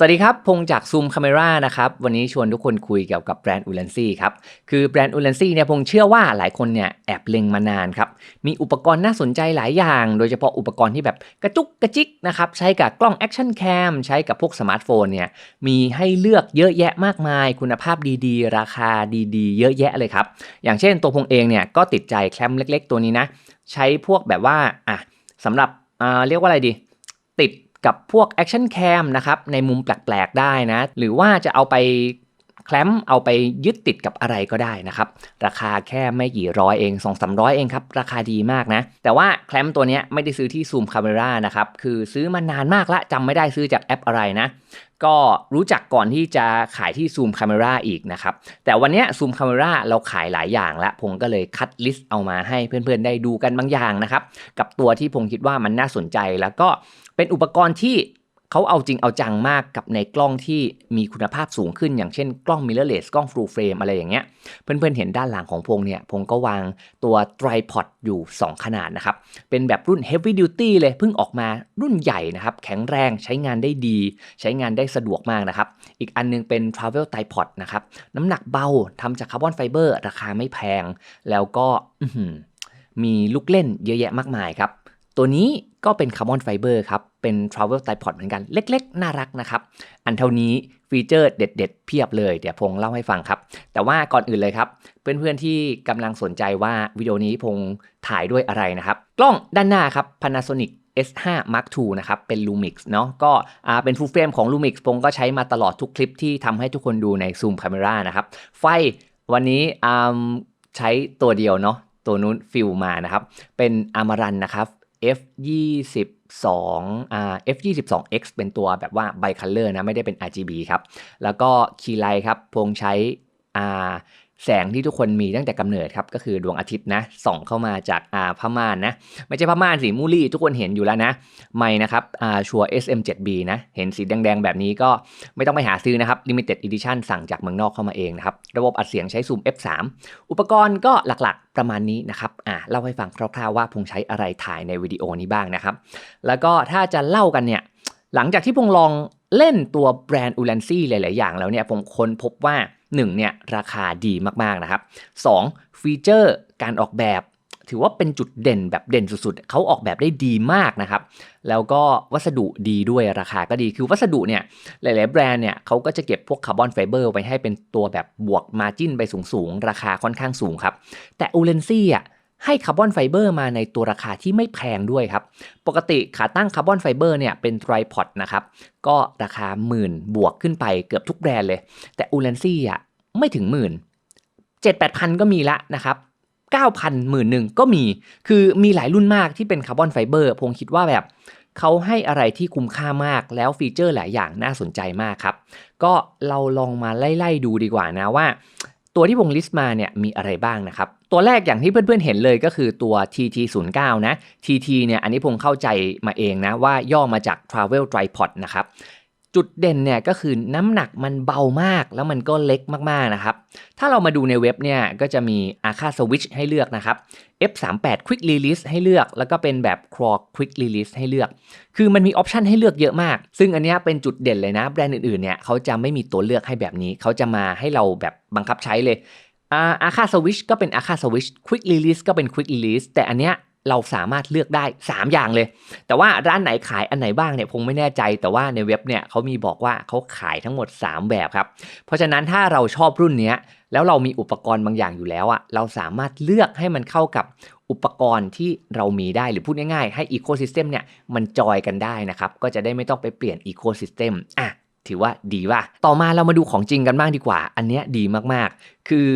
สวัสดีครับ พงจาก Zoom Camera นะครับ วันนี้ชวนทุกคนคุยเกี่ยวกับแบรนด์อู l ลนซี่ครับ คือแบรนด์อู l ลนซี่เนี่ยพงเชื่อว่าหลายคนเนี่ยแอบเล็งมานานครับ มีอุปกรณ์น่าสนใจหลายอย่าง โดยเฉพาะอุปกรณ์ที่แบบกระจุกกระจิกนะครับ ใช้กับกล้อง Action Cam ใช้กับพวกสมาร์ทโฟนเนี่ย มีให้เลือกเยอะแยะมากมาย คุณภาพดีๆ ราคาดีๆ เยอะแยะเลยครับ อย่างเช่นตัวพงเองเนี่ยก็ติดใจแคมเล็ก ๆ ตัวนี้นะ ใช้พวกแบบว่าอะสำหรับอ่าเรียกว่าอะไรดี กับพวก Action Cam นะครับในมุมแปลกๆได้นะ หรือว่าจะเอาไปแคลมเอาไปยึดติดกับอะไรก็ได้นะครับ ราคาแค่ไม่กี่ร้อยเอง 2 3 0 0 เองครับ ราคาดีมากนะ แต่ว่าแคลมตัวนี้ไม่ได้ซื้อที่ Zoom Camera นะครับ คือซื้อมานานมากละจำไม่ได้ซื้อจากแอปอะไรนะ ก็รู้จักก่อนที่จะขายที่ Zoom Camera อีกนะครับ แต่วันนี้ย Zoom Camera เราขายหลายอย่างแล้วผมก็เลยคัดลิสต์เอามาให้เพื่อนๆได้ดูกันบางอย่างนะครับ กับตัวที่ผมคิดว่ามันน่าสนใจแล้วก็ เป็นอุปกรณ์ที่เขาเอาจริงเอาจังมากกับในกล้องที่มีคุณภาพสูงขึ้น อย่างเช่นกล้อง mirrorless กล้อง full frame อะไรอย่างเงี้ย เพื่อนๆเห็นด้านหลังของพงเนี่ยพงก็วางตัว tripod อยู่ 2 ขนาดนะครับ เป็นแบบรุ่น heavy duty เลยเพิ่งออกมารุ่นใหญ่นะครับ แข็งแรงใช้งานได้ดี ใช้งานได้สะดวกมากนะครับ อีกอันนึงเป็น travel tripod นะครับ น้ำหนักเบาทำจากคาร์บอนไฟเบอร์ราคาไม่แพง แล้วก็มีลูกเล่นเยอะแยะมากมายครับ ตัวนี้ก็เป็นคาร์บอนไฟเบอร์ครับ เป็น Travel Tripod เหมือนกันเล็กๆ น่ารักนะครับ อันเท่านี้ฟีเจอร์เด็ด ๆ เพียบเลย เดี๋ยวพงเล่าให้ฟังครับ แต่ว่าก่อนอื่นเลยครับ เพื่อนๆที่กำลังสนใจว่าวิดีโอนี้พงถ่ายด้วยอะไรนะครับ กล้องด้านหน้าครับ Panasonic S5 Mark II นะครับ เป็น Lumix เนาะก็าเป็น full frame ของ Lumix พงก็ใช้มาตลอดทุกคลิปที่ทำให้ทุกคนดูใน Zoom Camera นะครับ ไฟวันนี้ใช้ตัวเดียวเนาะตัวนู้นฟิลมานะครับ เป็นอามารันนะครับ F 22 อ่า F 22 X เป็นตัวแบบว่าไบคัลเลอร์นะ ไม่ได้เป็น RGB ครับ แล้วก็คีย์ไลครับพงใช้อ่า แสงที่ทุกคนมีตั้งแต่กำเนิดครับก็คือดวงอาทิตย์นะส่องเข้ามาจากอาผ้าม่านนะไม่ใช่ผ้าม่านสีมูลี่ทุกคนเห็นอยู่แล้วนะไม่นะครับอาชัว SM7B นะเห็นสีแดงๆ แบบนี้ก็ไม่ต้องไปหาซื้อนะครับ Limited Edition สั่งจากเมืองนอกเข้ามาเองนะครับ ระบบอัดเสียงใช้ซูม F3 อุปกรณ์ก็หลักๆประมาณนี้นะครับอ่าเล่าให้ฟังคร่าวๆว่าพงใช้อะไรถ่ายในวิดีโอนี้บ้างนะครับ แล้วก็ถ้าจะเล่ากันเนี่ยหลังจากที่พงลองเล่นตัวแบรนด์อู l ลนซี่หลาย ๆ อย่างแล้วเนี่ยผมค้นพบว่า 1. เนี่ยราคาดีมากๆนะครับ 2. ฟีเจอร์การออกแบบ ถือว่าเป็นจุดเด่นแบบเด่นสุดๆ เขาออกแบบได้ดีมากนะครับ แล้วก็วัสดุดีด้วยราคาก็ดีคือวัสดุเนี่ยหลายๆแบรนด์เนี่ยเขาก็จะเก็บพวกคาร์บอนไฟเบอร์ไว้ให้เป็นตัวแบบบวกมาจิ้นไปสูงๆ ราคาค่อนข้างสูงครับ แต่อูเลนซี่อะ ให้คาร์บอนไฟเบอร์มาในตัวราคาที่ไม่แพงด้วยครับ ปกติขาตั้งคาร์บอนไฟเบอร์เนี่ยเป็นไตรพอดนะครับ ก็ราคาหมื่นบวกขึ้นไปเกือบทุกแบรนด์เลย แต่อูเลนซี่อะไม่ถึงหมื่นเจ็ดแปดพันก็มีละนะครับเก้าพันหมื่นหนึ่งก็มี คือมีหลายรุ่นมากที่เป็นคาร์บอนไฟเบอร์ผมคิดว่าแบบเขาให้อะไรที่คุ้มค่ามากแล้วฟีเจอร์หลายอย่างน่าสนใจมากครับ ก็เราลองมาไล่ๆดูดีกว่านะว่า ตัวที่วงลิสต์มาเนี่ยมีอะไรบ้างนะครับ ตัวแรกอย่างที่เพื่อนๆเห็นเลยก็คือตัว TT09 นะ TT เนี่ยอันนี้ผมเข้าใจมาเองนะว่าย่อมาจาก Travel Tripod นะครับ จุดเด่นเนี่ยก็คือน้ำหนักมันเบามากแล้วมันก็เล็กมากๆนะครับ ถ้าเรามาดูในเว็บเนี่ยก็จะมี Arca Switch ให้เลือกนะครับ F38 Quick Release ให้เลือก แล้วก็เป็นแบบ Craw Quick Release ให้เลือก คือมันมีออปชันให้เลือกเยอะมาก ซึ่งอันนี้เป็นจุดเด่นเลยนะ แบรนด์อื่นๆเนี่ยเขาจะไม่มีตัวเลือกให้แบบนี้ เขาจะมาให้เราแบบบังคับใช้เลยอา Arca Switch ก็เป็น Arca Switch Quick Release ก็เป็น Quick Release แต่อันเนี้ย เราสามารถเลือกได้ 3 อย่างเลย แต่ว่าร้านไหนขายอันไหนบ้างเนี่ยคงไม่แน่ใจ แต่ว่าในเว็บเนี่ยเขามีบอกว่าเขาขายทั้งหมด 3 แบบครับ เพราะฉะนั้นถ้าเราชอบรุ่นเนี้ยแล้วเรามีอุปกรณ์บางอย่างอยู่แล้วอะเราสามารถเลือกให้มันเข้ากับอุปกรณ์ที่เรามีได้หรือพูดง่ายๆ ให้อีโคซิสเต็มเนี่ยมันจอยกันได้นะครับ ก็จะได้ไม่ต้องไปเปลี่ยนอีโคซิสเต็มอะถือว่าดีว่ะ ต่อมาเรามาดูของจริงกันบ้างดีกว่า อันเนี้ยดีมากๆ คือ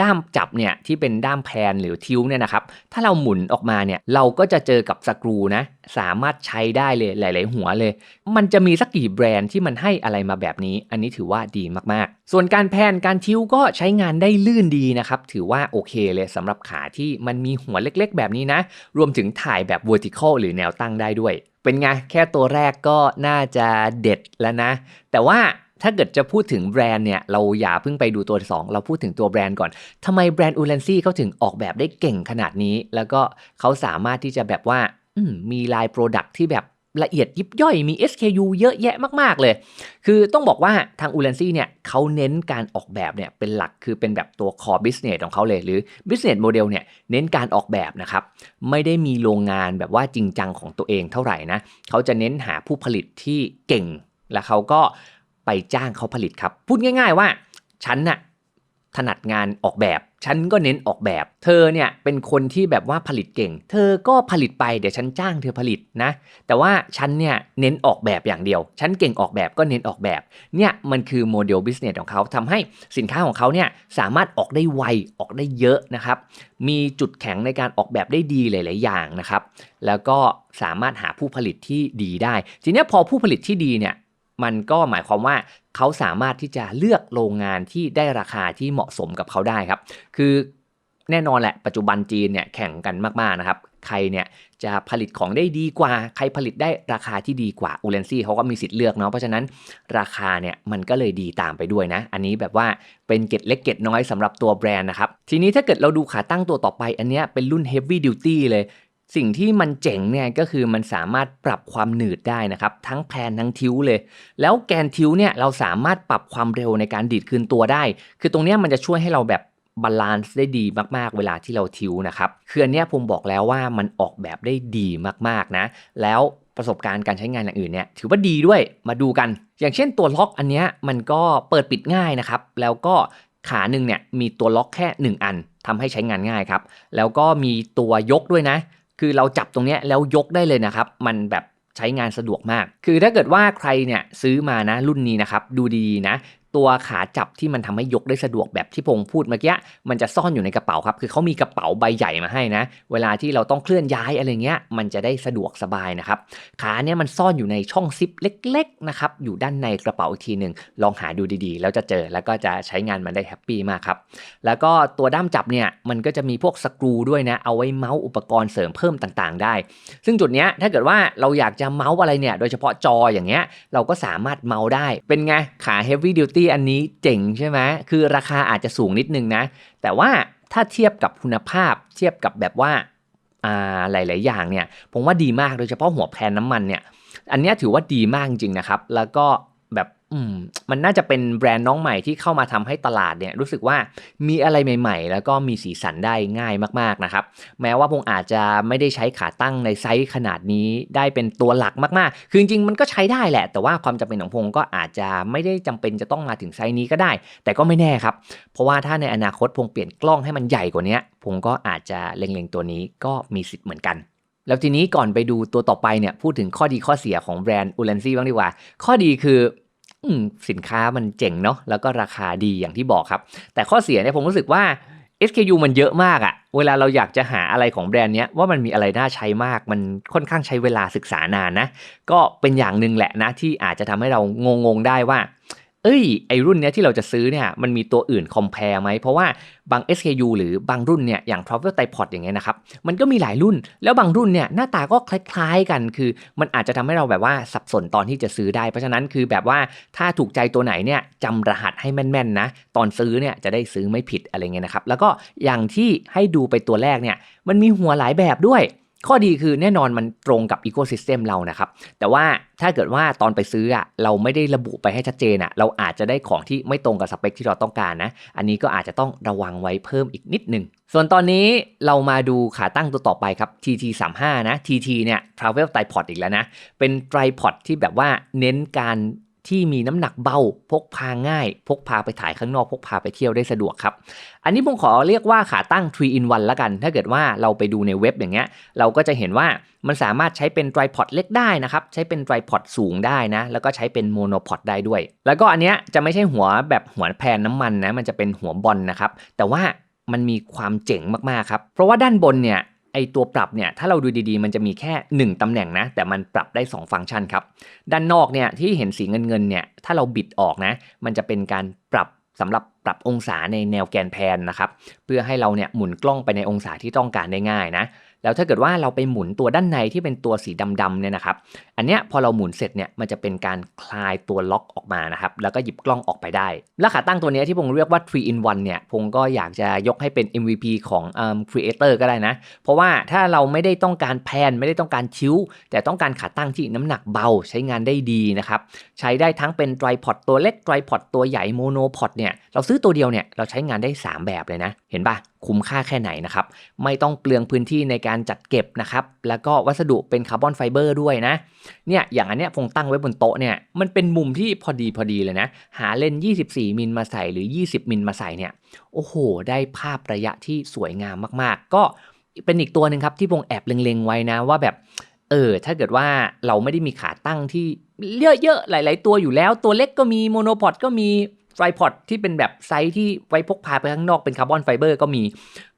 ด้ามจับเนี่ยที่เป็นด้ามแพนหรือทิวเนี่ยนะครับ ถ้าเราหมุนออกมาเนี่ยเราก็จะเจอกับสกรูนะ สามารถใช้ได้เลยหลาย ๆ หัวเลย มันจะมีสักกี่แบรนด์ที่มันให้อะไรมาแบบนี้ อันนี้ถือว่าดีมาก ๆ ส่วนการแพนการทิวก็ใช้งานได้ลื่นดีนะครับ ถือว่าโอเคเลยสำหรับขาที่มันมีหัวเล็ก ๆ แบบนี้นะ รวมถึงถ่ายแบบ vertical หรือแนวตั้งได้ด้วย เป็นไงแค่ตัวแรกก็น่าจะเด็ดแล้วนะ แต่ว่า ถ้าเกิดจะพูดถึงแบรนด์เนี่ยเราอย่าเพิ่งไปดูตัว 2 เราพูดถึงตัวแบรนด์ก่อนทำไมแบรนด์อูเลนซี่เขาถึงออกแบบได้เก่งขนาดนี้ แล้วก็เขาสามารถที่จะแบบว่ามมีลายโปรดักที่แบบละเอียดยิบย่อยมี SKU เยอะแยะมาก ๆ เลย คือต้องบอกว่าทาง u l a n c y เนี่ยเขาเน้นการออกแบบเนี่ยเป็นหลักคือเป็นแบบตัว core business ของเขาเลย หรือ business model เนี่ยเน้นการออกแบบนะครับ ไม่ได้มีโรงงานแบบว่าจริงจังของตัวเองเท่าไหร่นะเขาจะเน้นหาผู้ผลิตที่เก่ง แล้วเขาก็ ไปจ้างเขาผลิตครับ พูดง่าย ๆ ว่า ฉันน่ะถนัดงานออกแบบ ฉันก็เน้นออกแบบ เธอเนี่ยเป็นคนที่แบบว่าผลิตเก่ง เธอก็ผลิตไปเดี๋ยวฉันจ้างเธอผลิตนะ แต่ว่าฉันเนี่ยเน้นออกแบบอย่างเดียว ฉันเก่งออกแบบก็เน้นออกแบบ เนี่ยมันคือโมเดลบิสเนสของเขาทำให้สินค้าของเขาเนี่ยสามารถออกได้ไวออกได้เยอะนะครับ มีจุดแข็งในการออกแบบได้ดีหลาย ๆ อย่างนะครับ แล้วก็สามารถหาผู้ผลิตที่ดีได้ ทีนี้พอผู้ผลิตที่ดีเนี่ย มันก็หมายความว่าเขาสามารถที่จะเลือกโรงงานที่ได้ราคาที่เหมาะสมกับเขาได้ครับ คือแน่นอนแหละปัจจุบันจีนเนี่ยแข่งกันมากๆนะครับ ใครเนี่ยจะผลิตของได้ดีกว่า ใครผลิตได้ราคาที่ดีกว่าอูเลนซี่เขาก็มีสิทธิ์เลือกเนาะเพราะฉะนั้นราคาเนี่ยมันก็เลยดีตามไปด้วยนะ อันนี้แบบว่าเป็นเกตเล็กเกตน้อยสำหรับตัวแบรนด์นะครับ ทีนี้ถ้าเกิดเราดูขาตั้งตัวต่อไปอันเนี้ยเป็นรุ่น Heavy Duty เลย สิ่งที่มันเจ๋งเนี่ยก็คือมันสามารถปรับความหนืดได้นะครับ ทั้งแพนทั้งทิวเลย แล้วแกนทิวเนี่ยเราสามารถปรับความเร็วในการดีดคืนตัวได้ คือตรงนี้มันจะช่วยให้เราแบบบาลานซ์ได้ดีมากๆ เวลาที่เราทิวนะครับคืออันนี้ผมบอกแล้วว่ามันออกแบบได้ดีมากๆนะ แล้วประสบการณ์การใช้งานอย่างอื่นเนี่ยถือว่าดีด้วยมาดูกัน อย่างเช่นตัวล็อกอันนี้มันก็เปิดปิดง่ายนะครับ แล้วก็ขาหนึ่งเนี่ยมีตัวล็อกแค่ 1 อันทำให้ใช้งานง่ายครับ แล้วก็มีตัวยกด้วยนะ คือเราจับตรงนี้แล้วยกได้เลยนะครับ มันแบบใช้งานสะดวกมาก คือถ้าเกิดว่าใครเนี่ยซื้อมานะรุ่นนี้นะครับ ดูดีนะ ตัวขาจับที่มันทำให้ยกได้สะดวกแบบที่พงพูดเมื่อกี้มันจะซ่อนอยู่ในกระเป๋าครับ คือเขามีกระเป๋าใบใหญ่มาให้นะ เวลาที่เราต้องเคลื่อนย้ายอะไรเงี้ย มันจะได้สะดวกสบายนะครับ ขาเนี่ยมันซ่อนอยู่ในช่องซิปเล็กๆนะครับ อยู่ด้านในกระเป๋าอีกทีหนึ่งลองหาดูดีๆ แล้วจะเจอ แล้วก็จะใช้งานมันได้แฮปปี้มากครับ แล้วก็ตัวด้ามจับเนี่ย มันก็จะมีพวกสกรูด้วยนะ เอาไว้เมาส์อุปกรณ์เสริมเพิ่มต่างๆ ได้ ซึ่งจุดเนี้ยถ้าเกิดว่าเราอยากจะเมาส์อะไรเนี่ย โดยเฉพาะจออย่างเงี้ย เราก็สามารถเมาส์ได้ เป็นไง ขา Heavy Duty อันนี้เจ๋งใช่ไหมคือราคาอาจจะสูงนิดนึงนะ แต่ว่าถ้าเทียบกับคุณภาพเทียบกับแบบว่าอ่าหลาย ๆ อย่างเนี่ย ผมว่าดีมากโดยเฉพาะหัวแพนน้ำมันเนี่ย อันนี้ถือว่าดีมากจริงๆนะครับ แล้วก็แบบ มมันน่าจะเป็นแบรนด์น้องใหม่ที่เข้ามาทำให้ตลาดเนี่ยรู้สึกว่ามีอะไรใหม่ ๆ แล้วก็มีสีสันได้ง่ายมากๆนะครับ แม้ว่าพงอาจจะไม่ได้ใช้ขาตั้งในไซส์ขนาดนี้ได้เป็นตัวหลักมากๆ คือจริงๆมันก็ใช้ได้แหละ แต่ว่าความจำเป็นของพงก็อาจจะไม่ได้จำเป็นจะต้องมาถึงไซส์นี้ก็ได้ แต่ก็ไม่แน่ครับ เพราะว่าถ้าในอนาคตพงเปลี่ยนกล้องให้มันใหญ่กว่านี้พงก็อาจจะเล็งๆตัวนี้ก็มีสิทธิ์เหมือนกันแล้วทีนี้ก่อนไปดูตัวต่อไปเนี่ยพูดถึงข้อดีข้อเสียของแบรนด์อูเลนซี่บ้างดีกว่า ข้อดีคือ สินค้ามันเจ๋งเนาะแล้วก็ราคาดีอย่างที่บอกครับ แต่ข้อเสียเนี่ยผมรู้สึกว่า SKU มันเยอะมากอะเวลาเราอยากจะหาอะไรของแบรนด์เนี้ยว่ามันมีอะไรน่าใช้มาก มันค่อนข้างใช้เวลาศึกษานานนะ ก็เป็นอย่างหนึ่งแหละนะที่อาจจะทำให้เรางงๆได้ว่า เอ้ยไอรุ่นเนี้ยที่เราจะซื้อเนี่ยมันมีตัวอื่นคอมเพลไหมเพราะว่าบาง SKU หรือบางรุ่นเนี่ยอย่าง Travel Tripod อย่างเงี้ยนะครับมันก็มีหลายรุ่น แล้วบางรุ่นเนี่ยหน้าตาก็คล้ายๆกัน คือมันอาจจะทำให้เราแบบว่าสับสนตอนที่จะซื้อได้ เพราะฉะนั้นคือแบบว่าถ้าถูกใจตัวไหนเนี่ยจำรหัสให้แม่นๆนะตอนซื้อเนี่ยจะได้ซื้อไม่ผิดอะไรเงี้ยนะครับแล้วก็อย่างที่ให้ดูไปตัวแรกเนี่ยมันมีหัวหลายแบบด้วย ข้อดีคือแน่นอนมันตรงกับอีโค y ิสเต็มเรานะครับ แต่ว่าถ้าเกิดว่าตอนไปซื้ออะเราไม่ได้ระบุไปให้ชัดเจนอะเราอาจจะได้ของที่ไม่ตรงกับสเปคที่เราต้องการนะ อันนี้ก็อาจจะต้องระวังไว้เพิ่มอีกนิดนึงส่วนตอนนี้เรามาดูขาตั้งตัวต่อไปครับ TT 3 5 นะ TT เนี่ย Travel Tripod อีกแล้วนะ เป็น Tripod ที่แบบว่าเน้นการ ที่มีน้ำหนักเบา พกพาง่าย พกพาไปถ่ายข้างนอก พกพาไปเที่ยวได้สะดวกครับ อันนี้ผมขอเรียกว่าขาตั้ง 3 in 1ละกัน ถ้าเกิดว่าเราไปดูในเว็บอย่างเงี้ย เราก็จะเห็นว่ามันสามารถใช้เป็น tripod เล็กได้นะครับ ใช้เป็น tripod สูงได้นะ แล้วก็ใช้เป็น monopod ได้ด้วย แล้วก็อันเนี้ยจะไม่ใช่หัวแบบหัวแพนน้ำมันนะ มันจะเป็นหัวบอลนะครับ แต่ว่ามันมีความเจ๋งมากๆครับ เพราะว่าด้านบนเนี่ย ตัวปรับเนี่ยถ้าเราดูดีๆ มันจะมีแค่ 1ตำแหน่งนะ แต่มันปรับได้ 2 ฟังก์ชันครับ ด้านนอกเนี่ยที่เห็นสีเงินเงินๆเนี่ยถ้าเราบิดออกนะ มันจะเป็นการปรับสำหรับปรับองศาในแนวแกนแพนนะครับ เพื่อให้เราเนี่ยหมุนกล้องไปในองศาที่ต้องการได้ง่ายนะ แล้วถ้าเกิดว่าเราไปหมุนตัวด้านในที่เป็นตัวสีดำๆเนี่ยนะครับ อันเนี้ยพอเราหมุนเสร็จเนี่ยมันจะเป็นการคลายตัวล็อกออกมานะครับ แล้วก็หยิบกล้องออกไปได้ และขาตั้งตัวนี้ที่ผมเรียกว่า3 in 1เนี่ยผมก็อยากจะยกให้เป็น MVP ของเอ่อ Creator ก็ได้นะ เพราะว่าถ้าเราไม่ได้ต้องการแพนไม่ได้ต้องการชิ้ว แต่ต้องการขาตั้งที่น้ำหนักเบาใช้งานได้ดีนะครับใช้ได้ทั้งเป็นไ r รพอดตัวเล็กไ r รพอดตัวใหญ่โมโนพอดเนี่ยเราซื้อตัวเดียวเนี่ยเราใช้งานได้ 3 แบบเลยนะ เห็นปะคุ้มค่าแค่ไหนนะครับไม่ต้องเปลืองพื้นที่ในการการจัดเก็บนะครับ แล้วก็วัสดุเป็นคาร์บอนไฟเบอร์ด้วยนะ เนี่ย อย่างอันเนี้ยพงตั้งไว้บนโต๊ะเนี่ย มันเป็นมุมที่พอดีพอดีเลยนะ หาเลนส์24 มิลมาใส่หรือ 20 มิลมาใส่เนี่ย โอ้โห ได้ภาพระยะที่สวยงามมากๆ ก็เป็นอีกตัวหนึ่งครับที่พงแอบเล็งๆไว้นะว่าแบบ เออ ถ้าเกิดว่าเราไม่ได้มีขาตั้งที่เยอะๆ หลาย ๆ ตัวอยู่แล้ว ตัวเล็กก็มี โมโนพอดก็มี ไ r รพอดที่เป็นแบบไซส์ที่ไว้พกพาไปข้างนอกเป็นคาร์บอนไฟเบอร์ก็มี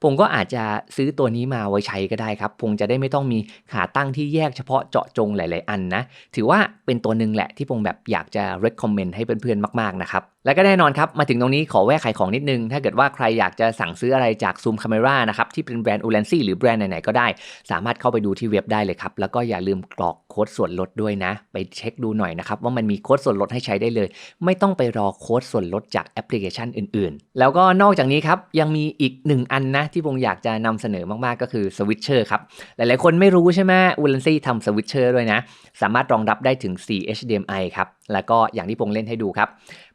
ผมก็อาจจะซื้อตัวนี้มาไว้ใช้ก็ได้ครับผมจะได้ไม่ต้องมีขาตั้งที่แยกเฉพาะเจาะจงหลาย ๆ อันนะ ถือว่าเป็นตัวหนึ่งแหละที่ผมแบบอยากจะ recommend ให้เพื่อน ๆ มาก ๆ นะครับแล้วก็แน่นอนครับ มาถึงตรงนี้ขอแวะขายของนิดนึง ถ้าเกิดว่าใครอยากจะสั่งซื้ออะไรจาก Zoom Camera นะครับ ที่เป็นแบรนด์ u l a n c y หรือแบรนด์ไหน ๆ ก็ได้ สามารถเข้าไปดูที่เว็บได้เลยครับ แล้วก็อย่าลืมกรอกโค้ดส่วนลดด้วยนะ ไปเช็คดูหน่อยนะครับ ว่ามันมีโค้ดส่วนลดให้ใช้ได้เลย ไม่ต้องไปรอโค้ดส่วนลดจากแอปพลิเคชันอื่น ๆ แล้วก็นอกจากนี้ครับยังมีอีกหนึ่งอันนะที่ผมอยากจะนำเสนอมากๆก็คือสวิตเชอร์ครับหลายๆ คนไม่รู้ใช่ไหมอูลันซี่ทำสวิตเชอร์ด้วยนะสามารถรองรับได้ถึง 4 HDMI ครับแล้วก็อย่างที่พงเล่นให้ดูครับ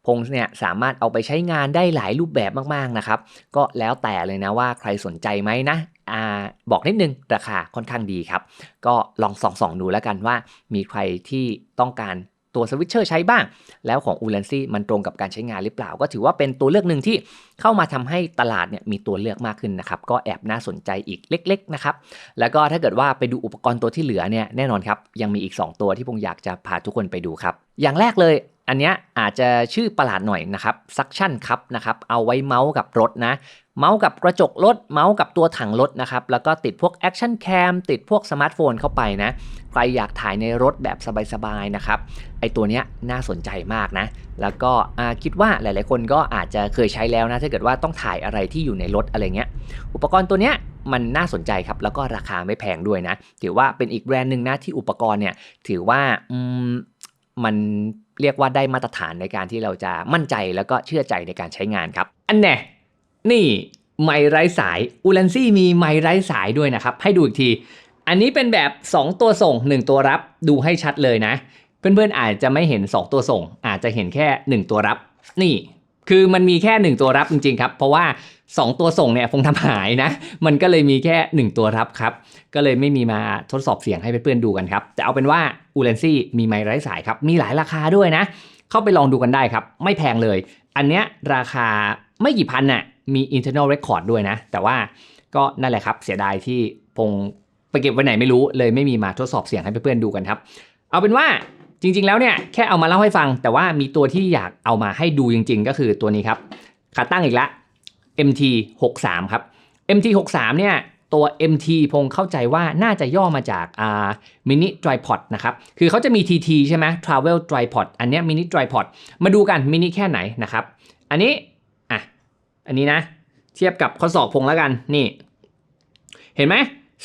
พงเนี่ยสามารถเอาไปใช้งานได้หลายรูปแบบมากๆนะครับ ก็แล้วแต่เลยนะว่าใครสนใจไหมนะอ่าบอกนิดนึงราคาค่อนข้างดีครับ ก็ลองส่องๆดูแล้วกันว่ามีใครที่ต้องการตัวสวิตเชอร์ใช้บ้าง แล้วของ u l a n c y มันตรงกับการใช้งานหรือเปล่า ก็ถือว่าเป็นตัวเลือกหนึ่งที่เข้ามาทำให้ตลาดเนี่ยมีตัวเลือกมากขึ้นนะครับ ก็แอบน่าสนใจอีกเล็ก ๆนะครับ แล้วก็ถ้าเกิดว่าไปดูอุปกรณ์ตัวที่เหลือเนี่ยแน่นอนครับ ยังมีอีก 2 ตัวที่ผมอยากจะพาทุกคนไปดูครับ อย่างแรกเลยอันเนี้ยอาจจะชื่อประหลาดหน่อยนะครับซักชั่นครับนะครับเอาไว้เมาส์กับรถนะ เมาส์กับกระจกรถเมาส์กับตัวถังรถนะครับ แล้วก็ติดพวกแอคชั่นแคมติดพวกสมาร์ทโฟนเข้าไปนะ ใครอยากถ่ายในรถแบบสบายๆนะครับ ไอตัวเนี้ยน่าสนใจมากนะ แล้วก็คิดว่าหลายๆคนก็อาจจะเคยใช้แล้วนะถ้าเกิดว่าต้องถ่ายอะไรที่อยู่ในรถอะไรเงี้ย อุปกรณ์ตัวเนี้ยมันน่าสนใจครับ แล้วก็ราคาไม่แพงด้วยนะ ถือว่าเป็นอีกแบรนด์หนึ่งนะที่อุปกรณ์เนี่ยถือว่ามมันเรียกว่าได้มาตรฐานในการที่เราจะมั่นใจแล้วก็เชื่อใจในการใช้งานครับ อันแน่นี่ไมค์ไร้สายอูลันซี่มีไมค์ไร้สายด้วยนะครับ ให้ดูอีกที อันนี้เป็นแบบ 2 ตัวส่ง 1 ตัวรับดูให้ชัดเลยนะ เพื่อนๆอาจจะไม่เห็น 2 ตัวส่ง อาจจะเห็นแค่ 1 ตัวรับ นี่ คือมันมีแค่ 1 ตัวรับจริงๆครับ เพราะว่า 2 ตัวส่งเนี่ยคงทำหายนะ มันก็เลยมีแค่ 1 ตัวรับครับ ก็เลยไม่มีมาทดสอบเสียงให้เพื่อนๆดูกันครับ แต่เอาเป็นว่าอูเลนซี่มีไมค์ไร้สายครับ มีหลายราคาด้วยนะ เข้าไปลองดูกันได้ครับ ไม่แพงเลย อันเนี้ยราคาไม่กี่พันน่ะ มี internal record ด้วยนะ แต่ว่าก็นั่นแหละครับเสียดายที่พงไปเก็บไว้ไหนไม่รู้เลยไม่มีมาทดสอบเสียงให้เพื่อนๆดูกันครับ เอาเป็นว่า จริงๆแล้วเนี่ยแค่เอามาเล่าให้ฟัง แต่ว่ามีตัวที่อยากเอามาให้ดูจริง ๆ ก็คือตัวนี้ครับขาตั้งอีกละ MT 63ครับ MT 63เนี่ยตัว MT พงเข้าใจว่าน่าจะย่อมาจากอ่า mini tripod นะครับ คือเขาจะมี TT ใช่ไหม travel tripod อันนี้ย mini tripod มาดูกัน mini แค่ไหนนะครับ อันนี้อะอันนี้นะ เทียบกับข้อศอกพงแล้วกันนี่ เห็นไหม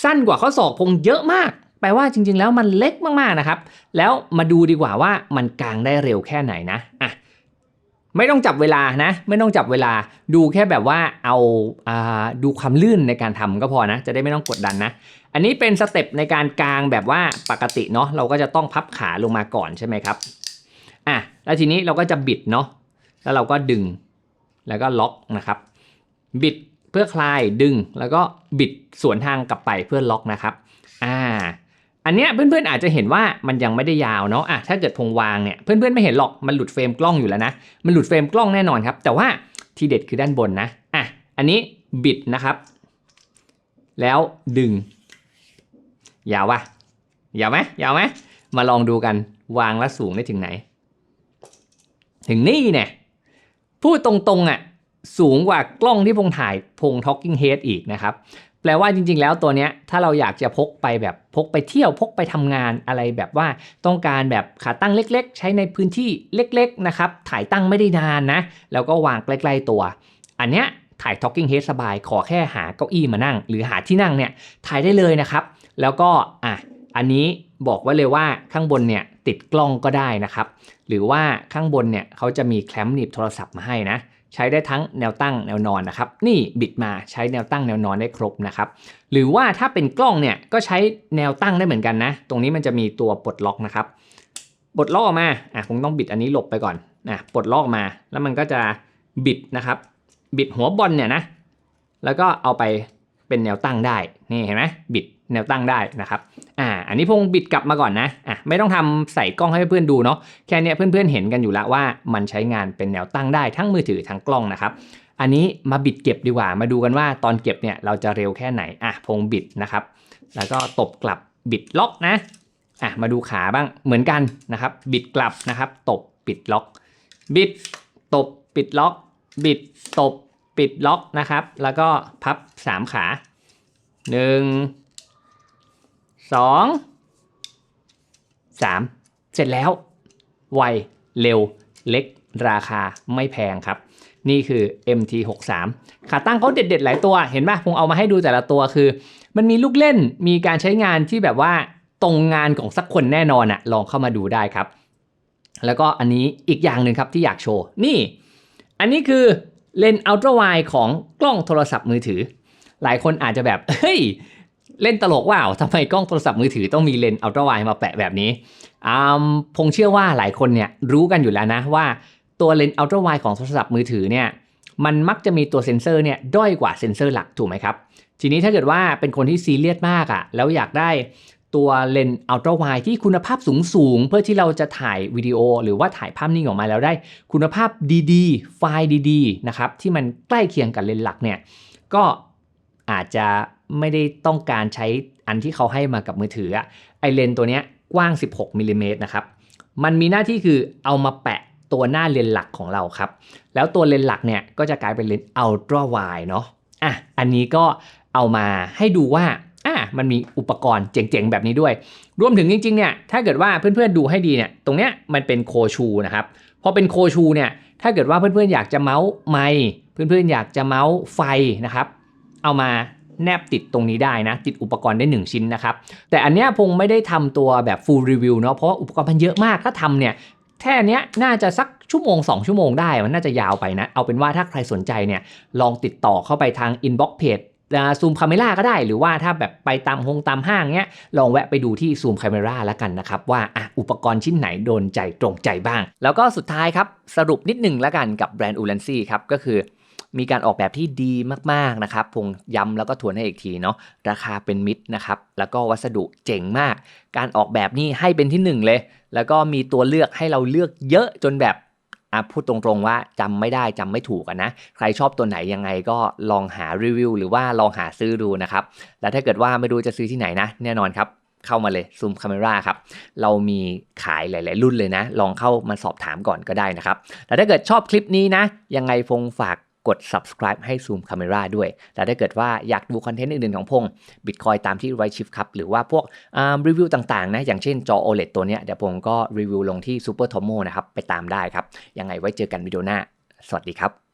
สั้นกว่าข้อศอกพงเยอะมาก แปลว่าจริง ๆ แล้วมันเล็กมากๆนะครับ แล้วมาดูดีกว่าว่ามันกางได้เร็วแค่ไหนนะอะไม่ต้องจับเวลานะ ไม่ต้องจับเวลาดูแค่แบบว่าเอาอ่าดูความลื่นในการทำก็พอนะ จะได้ไม่ต้องกดดันนะ อันนี้เป็นสเต็ปในการกางแบบว่าปกติเนาะเราก็จะต้องพับขาลงมาก่อนใช่ไหมครับอะแล้วทีนี้เราก็จะบิดเนาะแล้วเราก็ดึงแล้วก็ล็อกนะครับ บิดเพื่อคลายดึงแล้วก็บิดสวนทางกลับไปเพื่อล็อกนะครับอ่า อันเนี้ยเพื่อนๆอาจจะเห็นว่ามันยังไม่ได้ยาวเนาะอะถ้าเกิดพงวางเนี่ยเพื่อนๆไม่เห็นหรอกมันหลุดเฟรมกล้องอยู่แล้วนะมันหลุดเฟรมกล้องแน่นอนครับ แต่ว่าทีเด็ดคือด้านบนนะอะอันนี้บิดนะครับ แล้วดึง ยาววะยาวไหมยาวไหมมาลองดูกันวางแล้วสูงได้ถึงไหน ถึงนี่เนี่ยพูดตรงๆอะสูงกว่ากล้องที่พงถ่ายพง Talking Head อีกนะครับ แปลว่าจริง ๆ แล้วตัวเนี้ยถ้าเราอยากจะพกไปแบบพกไปเที่ยวพกไปทำงานอะไรแบบว่าต้องการแบบขาตั้งเล็ก ๆ ใช้ในพื้นที่เล็ก ๆ นะครับ ถ่ายตั้งไม่ได้นานนะ แล้วก็วางใกล้ ๆ ตัว อันเนี้ยถ่าย Talking Head สบายขอแค่หาเก้าอี้มานั่ง หรือหาที่นั่งเนี่ยถ่ายได้เลยนะครับ แล้วก็อะอันนี้บอกไว้เลยว่าข้างบนเนี่ยติดกล้องก็ได้นะครับ หรือว่าข้างบนเนี่ยเขาจะมีแคลมป์หนีบโทรศัพท์มาให้นะ ใช้ได้ทั้งแนวตั้งแนวนอนนะครับ นี่บิดมาใช้แนวตั้งแนวนอนได้ครบนะครับ หรือว่าถ้าเป็นกล้องเนี่ยก็ใช้แนวตั้งได้เหมือนกันนะ ตรงนี้มันจะมีตัวปลดล็อกนะครับ ปลดล็อกออกมา อะคงต้องบิดอันนี้หลบไปก่อนนะปลดล็อกมา แล้วมันก็จะบิดนะครับ บิดหัวบอลเนี่ยนะ แล้วก็เอาไปเป็นแนวตั้งได้ นี่เห็นไหมบิดแนวตั้งได้นะครับ อ่า อันนี้พงบิดกลับมาก่อนนะอะ ไม่ต้องทำใส่กล้องให้เพื่อนๆดูเนาะแค่เนี้ยเพื่อนๆเห็นกันอยู่แล้วว่ามันใช้งานเป็นแนวตั้งได้ทั้งมือถือทั้งกล้องนะครับอันนี้มาบิดเก็บดีกว่ามาดูกันว่าตอนเก็บเนี่ยเราจะเร็วแค่ไหนอะพงบิดนะครับ แล้วก็ตบกลับบิดล็อกนะอะมาดูขาบ้างเหมือนกันนะครับ บิดกลับนะครับ ตบปิดล็อก บิด ตบปิดล็อก บิดตบปิดล็อกนะครับ แล้วก็พับ 3 ขา 1 2 3 เสร็จแล้ว ไว เร็ว เล็ก ราคาไม่แพงครับ นี่คือ MT63 ขาตั้งเขาเด็ดๆ หลายตัว เห็นปะผมเอามาให้ดูแต่ละตัวคือ มันมีลูกเล่น มีการใช้งานที่แบบว่าตรงงานของสักคนแน่นอนอะลองเข้ามาดูได้ครับ แล้วก็อันนี้อีกอย่างหนึ่งครับที่อยากโชว์ นี่ อันนี้คือเลนส์อัลตร้าไวของกล้องโทรศัพท์มือถือ หลายคนอาจจะแบบ เฮ้ย เล่นตลกว่าทำไมกล้องโทรศัพท์มือถือต้องมีเลนส์อัลตร้าไวมาแปะแบบนี้อ่าพงเชื่อว่าหลายคนเนี่ยรู้กันอยู่แล้วนะว่าตัวเลนส์อัลตร้าไวของโทรศัพท์มือถือเนี่ยมันมักจะมีตัวเซ็นเซอร์เนี่ยด้อยกว่าเซ็นเซอร์หลักถูกไหมครับ ทีนี้ถ้าเกิดว่าเป็นคนที่ซีเรียสมากอะ่ะแล้วอยากได้ตัวเลนส์อัลตร้าไวที่คุณภาพสูงๆเพื่อที่เราจะถ่ายวิดีโอ หรือว่าถ่ายภาพนิ่งออกมาแล้วได้ คุณภาพดีๆ ไฟล์ดีๆนะครับที่มันใกล้เคียงกับเลนส์หลักเนี่ยก็อาจจะ ไม่ได้ต้องการใช้อันที่เขาให้มากับมือถืออะไอเลนตัวเนี้ยกว้าง 16มิลลิเมตรนะครับ มันมีหน้าที่คือเอามาแปะตัวหน้าเลนส์หลักของเราครับ แล้วตัวเลนส์หลักเนี่ยก็จะกลายเป็นเลนส์อัลตร้าไวเนาะ อะ อันนี้ก็เอามาให้ดูว่า อะ มันมีอุปกรณ์เจ๋งๆ แบบนี้ด้วย รวมถึงจริงๆ เนี่ย ถ้าเกิดว่าเพื่อนๆ ดูให้ดีเนี่ย ตรงเนี้ยมันเป็นโคชูนะครับ พอเป็นโคชูเนี่ย ถ้าเกิดว่าเพื่อนๆ อยากจะเมาส์ไมค์เพื่อนๆ อยากจะเมาส์ไฟนะครับ เอามา แนบติดตรงนี้ได้นะ ติดอุปกรณ์ได้ 1 ชิ้นนะครับ แต่อันเนี้ยพงไม่ได้ทำตัวแบบ full review เนาะเพราะว่าอุปกรณ์มันเยอะมากถ้าทำเนี่ยแค่เนี้ยน่าจะสักชั่วโมง 2 ชั่วโมงได้มันน่าจะยาวไปนะ เอาเป็นว่าถ้าใครสนใจเนี่ยลองติดต่อเข้าไปทาง inbox page ซูมคาเมล่าก็ได้ หรือว่าถ้าแบบไปตามหงตามห้างเนี้ยลองแวะไปดูที่ซูมคาเมล่าแล้วกันนะครับ ว่าอะอุปกรณ์ชิ้นไหนโดนใจตรงใจบ้าง แล้วก็สุดท้ายครับ สรุปนิดหนึ่งแล้วกันกับแบรนด์อูลันซี่ครับ ก็คือ มีการออกแบบที่ดีมากๆนะครับพงย้ำแล้วก็ทวนให้อีกทีเนาะราคาเป็นมิตรนะครับแล้วก็วัสดุเจ๋งมาก การออกแบบนี่ให้เป็นที่หนึ่งเลย แล้วก็มีตัวเลือกให้เราเลือกเยอะจนแบบอะพูดตรงๆว่าจำไม่ได้จำไม่ถูกนะ ใครชอบตัวไหนยังไงก็ลองหารีวิวหรือว่าลองหาซื้อดูนะครับ แล้วถ้าเกิดว่าไม่รู้จะซื้อที่ไหนนะ แน่นอนครับ เข้ามาเลยซูมคาเมราครับ เรามีขายหลาย ๆ รุ่นเลยนะ ลองเข้ามาสอบถามก่อนก็ได้นะครับแล้วถ้าเกิดชอบคลิปนี้นะ ยังไงฟงฝาก กด subscribe ให้ Zoom Camera ด้วย แล้วถ้าเกิดว่าอยากดูคอนเทนต์อื่นๆของพง Bitcoin ตามที่ Right Shift ครับ หรือว่าพวกรีวิวต่างๆ นะ อย่างเช่นจอ OLED ตัวเนี้ยเดี๋ยวพงก็รีวิวลงที่ Super Tomo นะครับ ไปตามได้ครับ ยังไงไว้เจอกันวิดีโอหน้า สวัสดีครับ